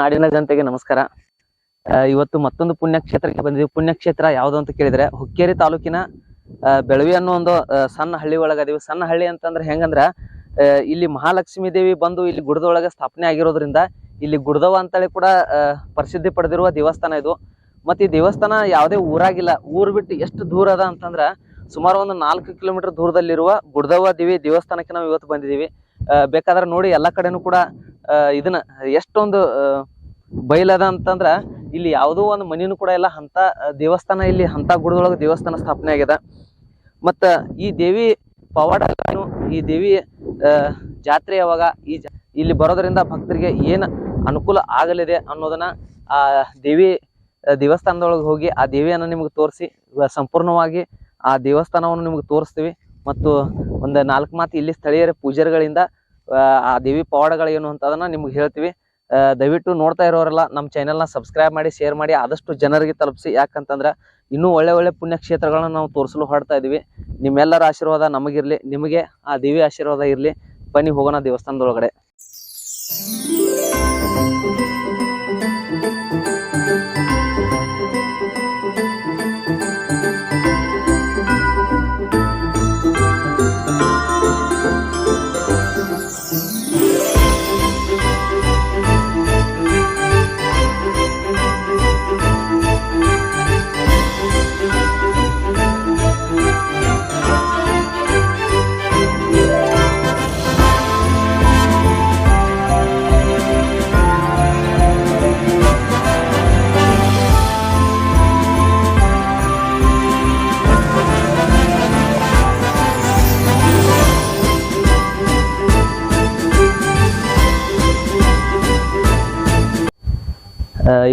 ನಾಡಿನ ಜನತೆಗೆ ನಮಸ್ಕಾರ. ಇವತ್ತು ಮತ್ತೊಂದು ಪುಣ್ಯಕ್ಷೇತ್ರಕ್ಕೆ ಬಂದಿದ್ದೀವಿ. ಪುಣ್ಯಕ್ಷೇತ್ರ ಯಾವುದು ಅಂತ ಕೇಳಿದ್ರೆ ಹುಕ್ಕೇರಿ ತಾಲೂಕಿನ ಬೆಳವಿ ಅನ್ನೋ ಒಂದು ಸಣ್ಣ ಹಳ್ಳಿ ಒಳಗ ಅದೀವಿ ಸಣ್ಣ ಹಳ್ಳಿ ಅಂತಂದ್ರೆ ಹೆಂಗಂದ್ರ ಇಲ್ಲಿ ಮಹಾಲಕ್ಷ್ಮೀ ದೇವಿ ಬಂದು ಇಲ್ಲಿ ಗುಡದೊಳಗೆ ಸ್ಥಾಪನೆ ಆಗಿರೋದ್ರಿಂದ ಇಲ್ಲಿ ಗುಡದವ ಅಂತೇಳಿ ಕೂಡ ಪ್ರಸಿದ್ಧಿ ಪಡೆದಿರುವ ದೇವಸ್ಥಾನ ಇದು. ಮತ್ತೆ ಈ ದೇವಸ್ಥಾನ ಯಾವುದೇ ಊರಾಗಿಲ್ಲ, ಊರ್ ಬಿಟ್ಟು ಎಷ್ಟು ದೂರ ಅದ ಅಂತಂದ್ರ ಸುಮಾರು ಒಂದು ನಾಲ್ಕು ಕಿಲೋಮೀಟರ್ ದೂರದಲ್ಲಿರುವ ಗುಡದವ ದೇವಿ ದೇವಸ್ಥಾನಕ್ಕೆ ನಾವು ಇವತ್ತು ಬಂದಿದ್ದೀವಿ. ಬೇಕಾದ್ರೆ ನೋಡಿ ಎಲ್ಲ ಕಡೆನೂ ಕೂಡ ಇದನ್ನ ಎಷ್ಟೊಂದು ಬಯಲದ ಅಂತಂದ್ರ ಇಲ್ಲಿ ಯಾವುದೋ ಒಂದು ಮನಿನೂ ಕೂಡ ಇಲ್ಲ. ಅಂತ ದೇವಸ್ಥಾನ ಇಲ್ಲಿ ಅಂತ ಗುಡದೊಳಗೆ ದೇವಸ್ಥಾನ ಸ್ಥಾಪನೆ ಆಗ್ಯದ. ಮತ್ತ ಈ ದೇವಿ ಪವಾಡ ಈ ದೇವಿ ಜಾತ್ರೆ ಯಾವಾಗ, ಈ ಇಲ್ಲಿ ಬರೋದ್ರಿಂದ ಭಕ್ತರಿಗೆ ಏನ್ ಅನುಕೂಲ ಆಗಲಿದೆ ಅನ್ನೋದನ್ನ ಆ ದೇವಿ ದೇವಸ್ಥಾನದೊಳಗೆ ಹೋಗಿ ಆ ದೇವಿಯನ್ನ ನಿಮಗೆ ತೋರಿಸಿ ಸಂಪೂರ್ಣವಾಗಿ ಆ ದೇವಸ್ಥಾನವನ್ನು ನಿಮಗೆ ತೋರಿಸ್ತೀವಿ. ಮತ್ತು ಒಂದು ನಾಲ್ಕು ಮಾತು ಇಲ್ಲಿ ಸ್ಥಳೀಯರ ಪೂಜಾರಿಗಳಿಂದ ಆ, ದೇವಿ ಪವಾಡಗಳೇನು ಅಂತ ಅದನ್ನ ನಿಮ್ಗೆ ಹೇಳ್ತೀವಿ. ದಯವಿಟ್ಟು ನೋಡ್ತಾ ಇರೋರೆಲ್ಲ ನಮ್ಮ ಚಾನೆಲ್ನ ಸಬ್ಸ್ಕ್ರೈಬ್ ಮಾಡಿ ಶೇರ್ ಮಾಡಿ ಆದಷ್ಟು ಜನರಿಗೆ ತಲುಪಿಸಿ. ಯಾಕಂತಂದ್ರೆ ಇನ್ನೂ ಒಳ್ಳೆ ಒಳ್ಳೆ ಪುಣ್ಯಕ್ಷೇತ್ರಗಳನ್ನ ನಾವು ತೋರಿಸಲು ಹೊರಡ್ತಾ ಇದೀವಿ. ನಿಮ್ಮೆಲ್ಲರ ಆಶೀರ್ವಾದ ನಮಗಿರ್ಲಿ. ನಿಮಗೆ ಆ ದೇವಿ ಆಶೀರ್ವಾದ ಇರಲಿ. ಬನ್ನಿ ಹೋಗೋಣ ದೇವಸ್ಥಾನದೊಳಗಡೆ.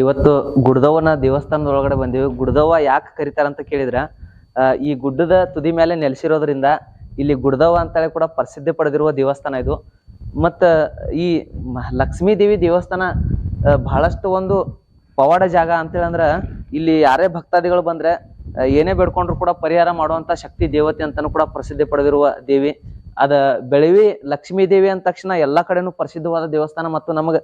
ಇವತ್ತು ಗುಡ್ದವ್ವನ ದೇವಸ್ಥಾನದೊಳಗಡೆ ಬಂದೀವಿ. ಗುಡ್ದವ್ವ ಯಾಕೆ ಕರೀತಾರಂತ ಕೇಳಿದ್ರ ಈ ಗುಡ್ಡದ ತುದಿ ಮೇಲೆ ನೆಲೆಸಿರೋದ್ರಿಂದ ಇಲ್ಲಿ ಗುಡ್ದವ್ವ ಅಂತೇಳಿ ಕೂಡ ಪ್ರಸಿದ್ಧಿ ಪಡೆದಿರುವ ದೇವಸ್ಥಾನ ಇದು. ಮತ್ತು ಈ ಲಕ್ಷ್ಮೀ ದೇವಿ ದೇವಸ್ಥಾನ ಬಹಳಷ್ಟು ಒಂದು ಪವಾಡ ಜಾಗ ಅಂತೇಳಿ ಅಂದ್ರ ಇಲ್ಲಿ ಯಾರೇ ಭಕ್ತಾದಿಗಳು ಬಂದ್ರೆ ಏನೇ ಬೇಡ್ಕೊಂಡ್ರು ಕೂಡ ಪರಿಹಾರ ಮಾಡುವಂಥ ಶಕ್ತಿ ದೇವತೆ ಅಂತಲೂ ಕೂಡ ಪ್ರಸಿದ್ಧಿ ಪಡೆದಿರುವ ದೇವಿ. ಅದ ಬೆಳವಿ ಲಕ್ಷ್ಮೀ ದೇವಿ ಅಂದ ತಕ್ಷಣ ಎಲ್ಲಾ ಕಡೆನೂ ಪ್ರಸಿದ್ಧವಾದ ದೇವಸ್ಥಾನ ಮತ್ತು ನಮಗೆ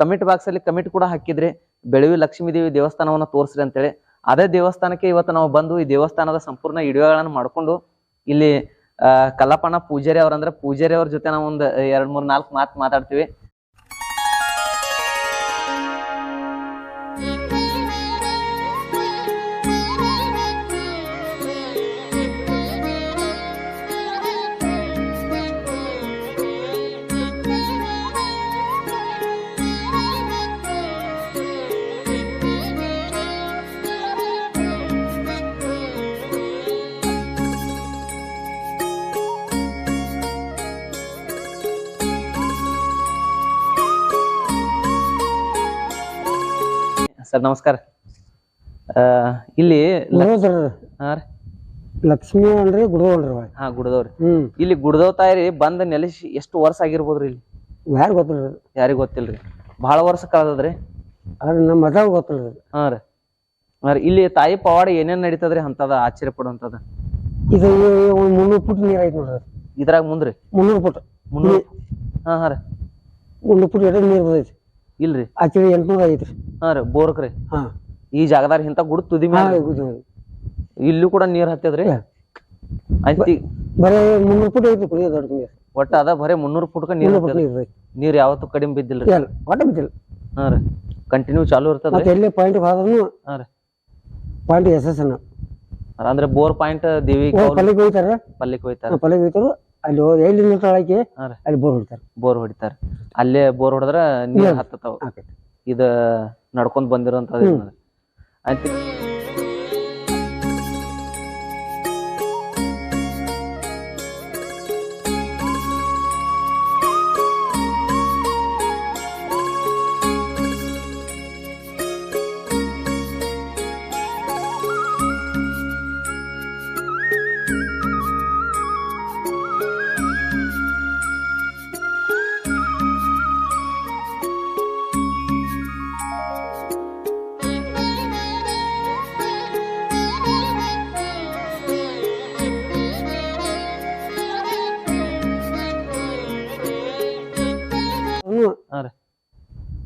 ಕಮೆಂಟ್ ಬಾಕ್ಸ್ ಅಲ್ಲಿ ಕಮಿಟ್ ಕೂಡ ಹಾಕಿದ್ರಿ. ಬೆಳವಿ ಲಕ್ಷ್ಮೀ ದೇವಿ ದೇವಸ್ಥಾನವನ್ನು ತೋರಿಸ್ರಿ ಅಂತೇಳಿ, ಅದೇ ದೇವಸ್ಥಾನಕ್ಕೆ ಇವತ್ತು ನಾವು ಬಂದು ಈ ದೇವಸ್ಥಾನದ ಸಂಪೂರ್ಣ ಇಡಿಯೋಗಳನ್ನು ಮಾಡ್ಕೊಂಡು ಇಲ್ಲಿ ಕಲ್ಲಪ್ಪಣ್ಣ ಪೂಜಾರಿ ಅವ್ರಂದ್ರೆ ಪೂಜಾರಿ ಅವ್ರ ಜೊತೆ ನಾವು ಒಂದು ಎರಡು ಮೂರು ನಾಲ್ಕು ಮಾತು ಮಾತಾಡ್ತೀವಿ. ಸರ್ ನಮಸ್ಕಾರ. ಆ, ಇಲ್ಲಿ ಗುಡೋದ್ರ ಹಾ ರೀ. ಲಕ್ಷ್ಮಿ ಅವ. ಹಾ ಗುಡದವ್ರಿ. ಹ್ಮ್. ಇಲ್ಲಿ ಗುಡದವ್ ತಾಯಿ ಬಂದ ನೆಲೆಸಿ ಎಷ್ಟು ವರ್ಷ ಆಗಿರ್ಬೋದ್ರಿ ಇಲ್ಲಿ? ಯಾರು ಗೊತ್ತಿಲ್ಲ ಯಾರಿಗ್ ಗೊತ್ತಿಲ್ರಿ ಬಹಳ ವರ್ಷ ಕಳೆದದ್ರಿ? ನಮ್ಮ ಮದಾಗ ಗೊತ್ತಿಲ್ಲ ಹಾ ರೀ. ಹಾ ರೀ. ಇಲ್ಲಿ ತಾಯಿ ಪವಾಡ ಏನೇನ್ ನಡೀತದ್ರಿ ಅಂತದ ಆಶ್ಚರ್ಯ ಪಡುವಂತದ ಇದು ಒಂದು ಮುನ್ನೂರು ಫುಟ್ ನೀರ್ ಐತಿ ನೋಡ್ರಿ. ಇದ್ರಾಗ ಮುಂದ್ರಿ? ಮುನ್ನೂರು ಫುಟ್ ಮುನ್ನೂರು ಹಾ ಹಾ ರೀ. ಮುನ್ನೂರು ಫುಟ್ ಎಡೆ ನೀರ್ ಬರ್ತೈತಿ ಇಲ್ರಿ? ಆಕ್ಚುಲಿ ಎಂಟ್ನೂರ ಐತ್ರಿ. ಹಾ ರೀ ಬೋರ್ಕ್ರಿ ಹಾ. ಈ ಜಾಗದಾರ ಹಿಂತ ಗುಡ್ ತುದಿ ಹಾ ಮ್ಯಾಲ. ಇದು. ಇಲ್ಲೂ ಕೂಡ ನೀರ್ ಹತ್ತದ್ರಿ. ಐತಿ ಬರೀ ಮುನ್ನೂರು ಫುಟ್ ಐತಿ ಕುಡಿಯೋ ದೊಡ್ಡ ನೀರ್. ಒಟ್ಟ ಅದ ಬರೇ ಮುನ್ನೂರ್ ಫುಟ್ಕ ನೀರ್ ಮುನ್ನೂರು ಫುಟ್ ಹತ್ತದ್ರಿ ನೀರ್ ಐತಿ ನೀರ್ ಯಾವತ್ತೂ ಕಡಿಮೆ ಬಿದ್ದಿಲ್ರಿ. ಇಲ್ಲ ಒಟ್ಟ ಬಿದ್ದಿಲ್ಲ. ಹಾ ರೀ. ಕಂಟಿನ್ಯೂ ಚಾಲು ಇರ್ತದ್ರಿ? ಮತ್ತೆ ಎಲ್ಲೇ ಪಾಯಿಂಟ್ ಹೋದ್ರೂ ಹಾ ರೀ. ಪಾಯಿಂಟ್ ಎಸ್ ಎಸ್ ಅನ್ನ ಅಂದ್ರೆ ಬೋರ್ ಪಾಯಿಂಟ್ ದೇವಿ ಪಲ್ಲಿಗೆ ಹೋಗ್ತಾರ ಪಲ್ಲಿಕ್ ಹೋಯ್ತಾರ. ಪಲ್ಲಿಗೆ ಹೋಗ್ತಾರ ಅಲ್ಲಿ ಎಲ್ಲಿ ಹಾ ರೀ. ಅಲ್ಲಿ ಬೋರ್ ಹೊಡಿತಾರೆ. ಬೋರ್ ಹೊಡಿತಾರ. ಅಲ್ಲೇ ಬೋರ್ ಹೊಡೆದ್ರ ನೀರ್ ಹತ್ತತಾವ ಆಕೈತಿ. ಇದ ನಡ್ಕೊಂಡ್ ಬಂದಿರೋಂಥದ್ದು ಹ್ಮ್.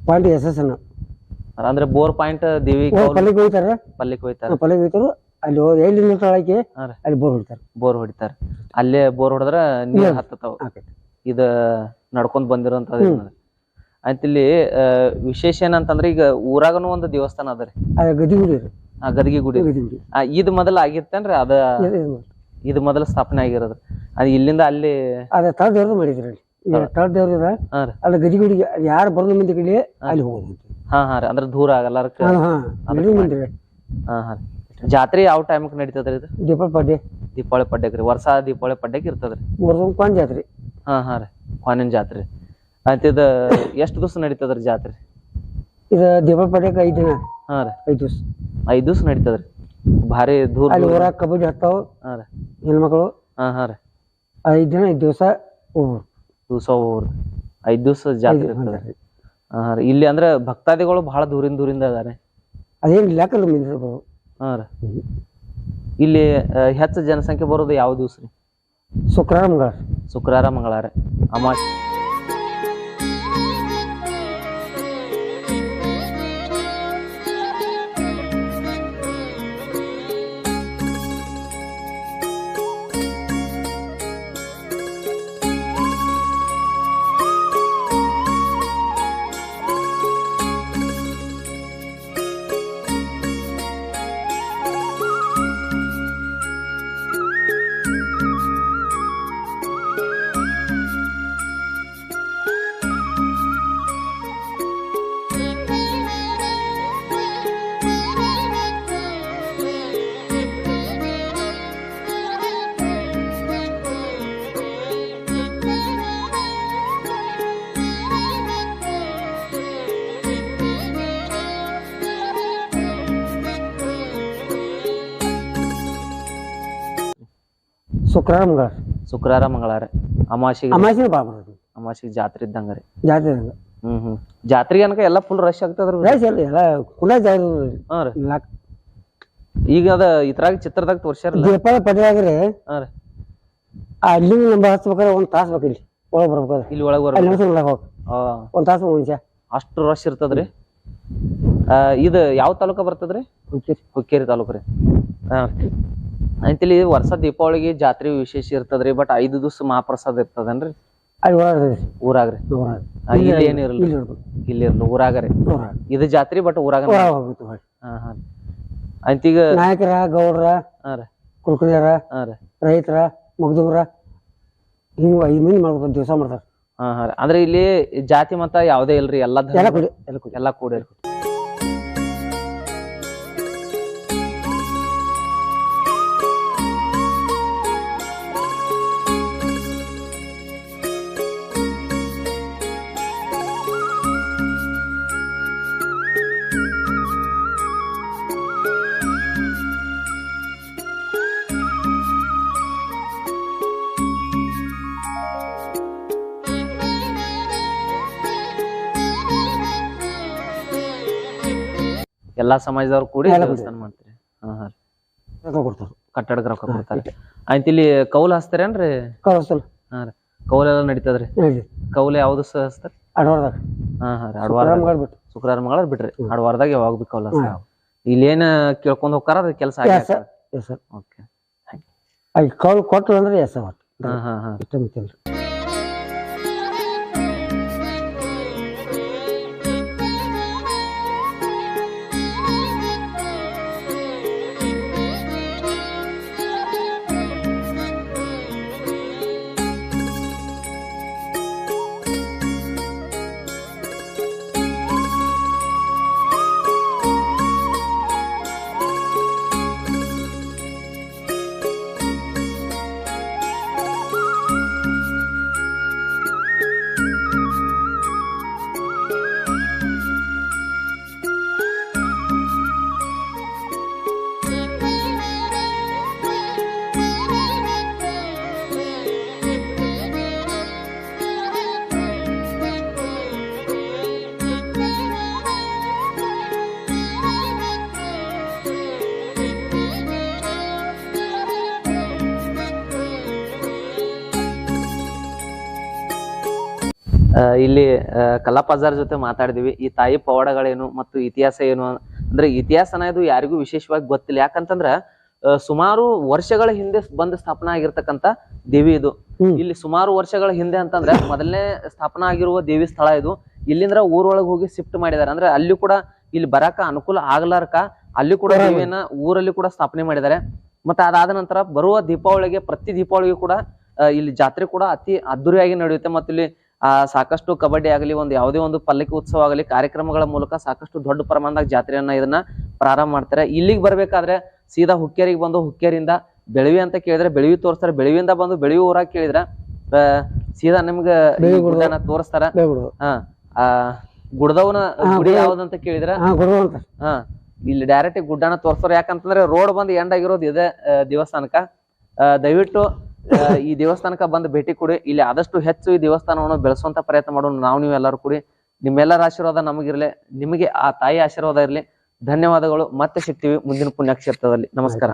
ಪಾಯಿಂಟ್ ಎಸ್ ಎಸ್ ಎನ್ ಅಂದ್ರೆ ಬೋರ್ ಪಾಯಿಂಟ್ ದೇವಿ ಪಲ್ಲಿಗೆ ಹೋಗ್ತಾರ ಪಲ್ಲಿಗೆ ಹೋಯ್ತಾರ. ಪಲ್ಲಿಗೆ ಹೋಗ್ತಾರ ಅಲ್ಲಿ ಎಲ್ಲಿ ನಿಲ್ತಾಳಕ್ಕೆ ಹಾ ಅಲ್ಲಿ ಬೋರ್ ಹೊಡಿತಾರ. ಬೋರ್ ಹೊಡಿತಾರ. ಅಲ್ಲೇ ಬೋರ್ ಹೊಡೆದ್ರ ನೀರ್ ಹತ್ತತಾವ ಇದ ನಡ್ಕೊಂಡ್ ಬಂದಿರೋಂತ ಅಂತ ಇಲ್ಲಿ ವಿಶೇಷ ಏನಂತಂದ್ರೆ ಈಗ ಊರಾಗನು ಒಂದು ದೇವಸ್ಥಾನ ಅದ ರೀ. ಅದ ಗದಿ ಗುಡಿ ರೀ. ಆ ಗದಗಿ ಗುಡಿ. ಇದ್ ಮೊದಲ ಆಗಿತ್ತೇನ್ರಿ ಅದ? ಇದು- ಮೊದಲ. ಸ್ಥಾಪನೆ ಆಗಿರೋದು. ಅದ ಇಲ್ಲಿಂದ ಅಲ್ಲಿ ಅದ ಮಾಡಿದ್ರಿ ಅಲ್ಲಿ ಈಗ ತಳ ದೇವ್ರ ಇದೆ ಹಾ ರೀ. ಅಲ್ಲಿ ಗದಿ ಗುಡಿಗೆ ಯಾರು ಬರೋದು ಮಂದಿ ಕಡೆ ಅಲ್ಲಿ ಹೋಗೋದು ಹಾ ಹಾ ರೀ. ಅಂದ್ರ ದೂರ ಆಗಲ್ಲ ಹಾ ಹಾ. ಅಲ್ಲಿ ಮಂದಿ ಹಾ ಹಾ ಜಾತ್ರೆ ಯಾವ ಟೈಮ್ ನಡೀತದ್ರಿ ಇದು? ದೀಪಾವಳಿ ಪಡ್ಡೆ ದೀಪಾವಳಿ ಪಡ್ಡಕ್ ರೀ. ವರ್ಷ ದೀಪಾವಳಿ ಪಡ್ಡೆಕ್ ಇರ್ತದ್ರಿ? ಮೂರ್ದೊಂದು ಕೊಂಡ್ ಜಾತ್ರಿ. ಹಾ ಹಾ ರೀ. ಕ್ವಾನಿನ್ ಜಾತ್ರೆ. ಆಯ್ತು ಇದು ಎಷ್ಟ್ ದಿವಸ ನಡೀತದ್ರಿ ಜಾತ್ರೆ? ಇದು ದೀಪಾವಳಿ ಪಡ್ಡೆಗೆ ಐದು ದಿನ. ಹಾ ರೀ. ಐದು ದಿವಸ. ಐದ್ ದಿವಸ ನಡೀತದ್ರಿ. ಭಾರಿ ದೂರ ಅಲ್ಲಿ ಊರಾಗ ಕಬಡ್ಡಿ ಹತ್ತಾವ ಹಾ ರೀ. ಹೆಣ್ಮಕ್ಳು. ಹಾ ಹಾ ರೀ. ಐದು ದಿನ ಐದು ದಿವಸ ಹೋಗ್ಬೋದು. ದಿವಸ ಹೋಗ್ರಿ. ಐದ್ ದಿವಸ ಜಾತ್ರೆ ಇರ್ತದ್ರಿ ಹಾ ರೀ. ಇಲ್ಲಿ ಅಂದ್ರ ಭಕ್ತಾದಿಗಳು ಬಹಳ ದೂರಿಂದ ದೂರಿಂದ ಅದಾರೆ. ಅದೇನು ಹಾ ರೀ. ಇಲ್ಲಿ ಆ, ಹೆಚ್ಚು ಜನಸಂಖ್ಯೆ ಬರೋದು ಯಾವ ದಿವಸ ರೀ? ಶುಕ್ರವಾರ ಮಂಗಳವಾರ. ಶುಕ್ರವಾರ ಮಂಗಳವಾರ. ಅಮಾವಾಸ್ಯೆ. ಶುಕ್ರವಾರ ಮಂಗಳವಾರ. ಶುಕ್ರವಾರ ಮಂಗಳವಾರ. ಅಮಾಸಿಗೆ ಅಮಾಸಿನ ಬಾ ಬರೋದು ಅಮಾವಾಸ್ಯೆಗೆ ಜಾತ್ರೆ ಇದ್ದಂಗ ರೀ. ಜಾತ್ರೆ ಹ್ಮ್ ಹ್ಮ್. ಜಾತ್ರೆ ಅನ್ಕ ಎಲ್ಲಾ ಫುಲ್ ರಶ್ ಆಗ್ತದ್ರಿ ರೈಸ್ ಎಲ್ಲ ಎಲ್ಲ ಕುಲ ಹಾ ರೀ. ಈಗ ಅದ ಇದ್ರಾಗ ಚಿತ್ರದಾಗ ತೋರ್ಸ್ಯಾರ ದೀಪಾವಳಿ ಪಡ್ಯಾಗ್ರೆ ಹಾ ರೀ. ಅಲ್ಲಿ ನಂಬರ್ ಹಚ್ಬೇಕಾದ್ರೆ ಒಂದ್ ತಾಸು ಬೇಕು ಇಲ್ಲಿ. ಒಳಗೆ ಬರ್ಬೇಕಾದ್ರೆ. ಇಲ್ಲಿ ಒಳಗ್ ಬರ್ಬೇಕು. ನಿಮಿಷ ಹೋಗಿ. ಒಂದು ತಾಸು ಮುಂಚೆ ಅಷ್ಟು ರಶ್ ಇರ್ತದ್ರಿ. ಇದು ಯಾವ ತಾಲೂಕ ಬರ್ತದ್ರಿ? ಹುಕ್ಕೇರಿ. ಹುಕ್ಕೇರಿ ತಾಲೂಕು ರೀ. ಹಾ. ಇಲ್ಲಿ ವರ್ಷ ದೀಪಾವಳಿಗೆ ಜಾತ್ರೆ ವಿಶೇಷ ಇರ್ತದ್ರಿ ಬಟ್ ಐದು ದಿವಸ ಮಹಾಪ್ರಸಾದ ಇರ್ತದನ್ರಿ? ಅಲ್ಲಿ ಒಳಗೆ ಊರಾಗ ರೀ? ಆ, ಇಲ್ಲಿ ಇಲ್ಲಿ ಇರ್ಬೇಕು. ಇಲ್ಲಿ ಇರ್ಲಿ ಊರಾಗ ರೀ? ಒಳಗೆ ಇದು ಜಾತ್ರೆ ಬಟ್ ಊರಾಗ ಒಳಗೆ ಹೋಗ್ಬೇಕು ಹೊಳ್ಳಿ. ಹಾ ಹಾ. ಈಗ ನಾಯಕರ ಗೌಡ್ರ ಹಾ ರೀ. ಕುಲ್ಕುಣಿಯರ ಹಾ ರೀ. ರೈತರ ಮುಗ್ದೂರ ಹಿಂಗೆ ಐದು ಮಂದಿ ಮಾಡ್ಬೇಕು ದಿವಸ ಮಾಡ್ತಾರೆ. ಹಾ ಹಾ ರೀ. ಅಂದ್ರೆ ಇಲ್ಲಿ ಜಾತಿ ಮತ ಯಾವ್ದೇ ಇಲ್ರಿ? ಎಲ್ಲಾ ಧರ್ಮ ಎಲ್ಲ ಕೊಡಿ ಎಲ್ಲ ಕೊಡಿ. ಎಲ್ಲಾ ಕೂಡಿ ಎಲ್ಲಾ ಸಮಾಜದವ್ರು ಕೂಡಿ ದೇವಸ್ಥಾನ ಮಾಡ್ತೀರಿ. ಹಾ ಹಾ ರೊಕ್ಕ ಕೊಡ್ತಾರೆ. ಕಟ್ಟಡಕ್ಕೆ ರೊಕ್ಕ ಕೊಡ್ತಾರೆ. ಆಯ್ತು ಇಲ್ಲಿ ಕೌಲ್ ಹಚ್ತಾರೇನ್ರಿ ಹಾ ರೀ. ಎಲ್ಲ ನಡೀತದ್ರಿ? ಹೇಳಿ ಕೌಲ್ ಯಾವ್ದು ಸ ಹಚ್ತಾರ ಅಡವಾರ್ದಾಗ. ಹಾ ಹಾ ರೀ. ಅಡವಾರ ಮಾಡ್ಬಿಟ್ಟು ಶುಕ್ರವಾರ ಮಂಗಳವಾರ ಬಿಟ್ರಿ. ಅಡವಾರದಾಗ ಯಾವಾಗ ಬಿ ಕೌಲ್ ಇಲ್ಲಿ. ಇಲ್ಲೇನ ಕೇಳ್ಕೊಂಡ್ ಹೋಗ್ತಾರ ಅದ್ ಕೆಲಸ yes sir yes sir okay ಅಲ್ಲಿ ಕೌಲ್ ಕೊಟ್ಟರು ಅಂದ್ರೆ ಎಸ್ ಸರ್ ಹಾ ಹಾ ಹಾ. ಇಷ್ಟ ಇಲ್ಲಿ ಕಲಾಪಜಾರ್ ಜೊತೆ ಮಾತಾಡಿದ್ವಿ. ಈ ತಾಯಿ ಪವಾಡಗಳೇನು ಮತ್ತು ಇತಿಹಾಸ ಏನು ಅಂದ್ರೆ ಇತಿಹಾಸ ಅನ್ನೋದು ಯಾರಿಗೂ ವಿಶೇಷವಾಗಿ ಗೊತ್ತಿಲ್ಲ. ಯಾಕಂತಂದ್ರ ಸುಮಾರು ವರ್ಷಗಳ ಹಿಂದೆ ಬಂದ ಸ್ಥಾಪನಾ ಆಗಿರ್ತಕ್ಕಂತ ದೇವಿ ಇದು. ಇಲ್ಲಿ ಸುಮಾರು ವರ್ಷಗಳ ಹಿಂದೆ ಅಂತಂದ್ರೆ ಮೊದಲನೇ ಸ್ಥಾಪನಾ ಆಗಿರುವ ದೇವಿ ಸ್ಥಳ ಇದು. ಇಲ್ಲಿಂದ್ರ ಊರೊಳಗೆ ಹೋಗಿ ಶಿಫ್ಟ್ ಮಾಡಿದ್ದಾರೆ ಅಂದ್ರೆ ಅಲ್ಲಿ ಕೂಡ ಇಲ್ಲಿ ಬರಾಕ ಅನುಕೂಲ ಆಗ್ಲಾರ್ಕ ಅಲ್ಲಿ ಕೂಡ. ದೇವಿಯನ್ನ ಊರಲ್ಲಿ ಕೂಡ ಸ್ಥಾಪನೆ ಮಾಡಿದ್ದಾರೆ ಮತ್ತೆ ಅದಾದ ನಂತರ ಬರುವ ದೀಪಾವಳಿಗೆ ಪ್ರತಿ ದೀಪಾವಳಿಗೆ ಕೂಡ ಇಲ್ಲಿ ಜಾತ್ರೆ ಕೂಡ ಅತಿ ಅದ್ದೂರಿಯಾಗಿ ನಡೆಯುತ್ತೆ. ಮತ್ತೆ ಇಲ್ಲಿ ಆ ಸಾಕಷ್ಟು ಕಬಡ್ಡಿ ಆಗಲಿ ಒಂದು ಯಾವುದೇ ಒಂದು ಪಲ್ಲಕ್ಕಿ ಉತ್ಸವ ಆಗಲಿ ಕಾರ್ಯಕ್ರಮಗಳ ಮೂಲಕ ಸಾಕಷ್ಟು ದೊಡ್ಡ ಪ್ರಮಾಣದಾಗ ಜಾತ್ರೆಯನ್ನ ಇದನ್ನ ಪ್ರಾರಂಭ ಮಾಡ್ತಾರೆ. ಇಲ್ಲಿಗೆ ಬರಬೇಕಾದ್ರೆ ಸೀದಾ ಹುಕ್ಕೇರಿಗೆ ಬಂದು ಹುಕ್ಕೇರಿಂದ ಬೆಳವಿ ಅಂತ ಕೇಳಿದ್ರೆ ಬೆಳವಿ ತೋರಿಸ್ತಾರೆ. ಬೆಳವಿಯಿಂದ ಬಂದು ಬೆಳವಿ ಊರಾಗ ಕೇಳಿದ್ರ ಸೀದಾ ನಿಮ್ಗೆ ತೋರಿಸ್ತಾರ. ಗುಡ್ದವನ ಗುಡಿ. ಯಾವ್ದಂತ ಕೇಳಿದ್ರ ಹಾಂ ಇಲ್ಲಿ ಡೈರೆಕ್ಟ್ ಗುಡ್ಡನ ತೋರ್ಸ್ತಾರ ಯಾಕಂತಂದ್ರೆ ರೋಡ್ ಬಂದು ಎಂಡ್ ಆಗಿರೋದು ಇದೆ ದೇವಸ್ಥಾನಕ್ಕ. ದಯವಿಟ್ಟು ಈ ದೇವಸ್ಥಾನಕ್ಕೆ ಬಂದು ಭೇಟಿ ಕೊಡಿ. ಇಲ್ಲಿ ಆದಷ್ಟು ಹೆಚ್ಚು ಈ ದೇವಸ್ಥಾನವನ್ನು ಬೆಳೆಸುವಂತ ಪ್ರಯತ್ನ ಮಾಡೋಣ. ನಾವು ನೀವು ಎಲ್ಲರೂ ಕೂಡಿ. ನಿಮ್ಮೆಲ್ಲರ ಆಶೀರ್ವಾದ ನಮಗಿರಲಿ. ನಿಮಗೆ ಆ ತಾಯಿ ಆಶೀರ್ವಾದ ಇರಲಿ. ಧನ್ಯವಾದಗಳು. ಮತ್ತೆ ಸಿಗ್ತೀವಿ ಮುಂದಿನ ಪುಣ್ಯಕ್ಷೇತ್ರದಲ್ಲಿ. ನಮಸ್ಕಾರ.